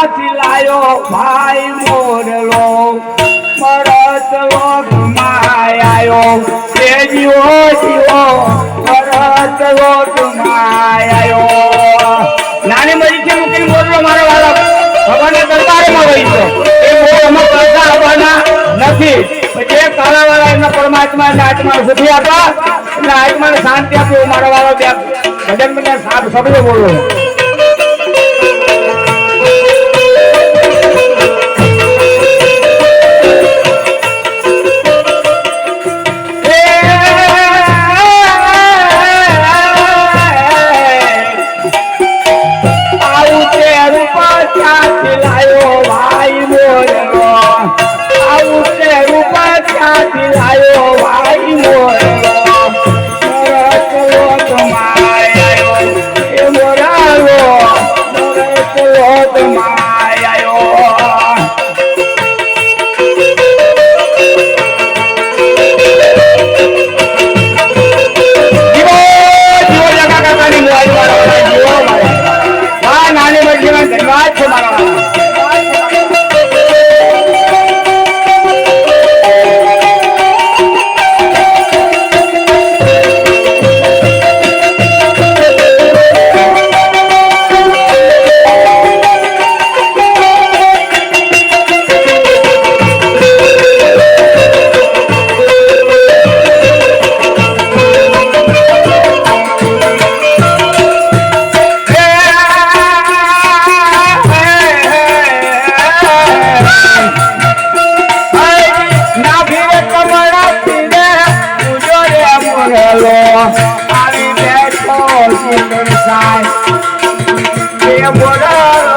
ક્યાંથી લાયો ભાઈ મોરલો. પરત લોટમાં આયો. તે જીવો જીવો પરત લોટમાં નાની મરી છે મૂકી મોરલો મારો વાળો ભગવાનના દરબારમાં વહી છે એ મોર અમુક કરતા આવવાના નથી. જે કાળાવાળા એમના પરમાત્મા ને આત્માને સુખી આપા અને આત્માને શાંતિ આપી. મારો વાળો ભજન મને સાફ શબ્દ બોલો. क्या खिलायो भाई under the sky. Yeah, what up?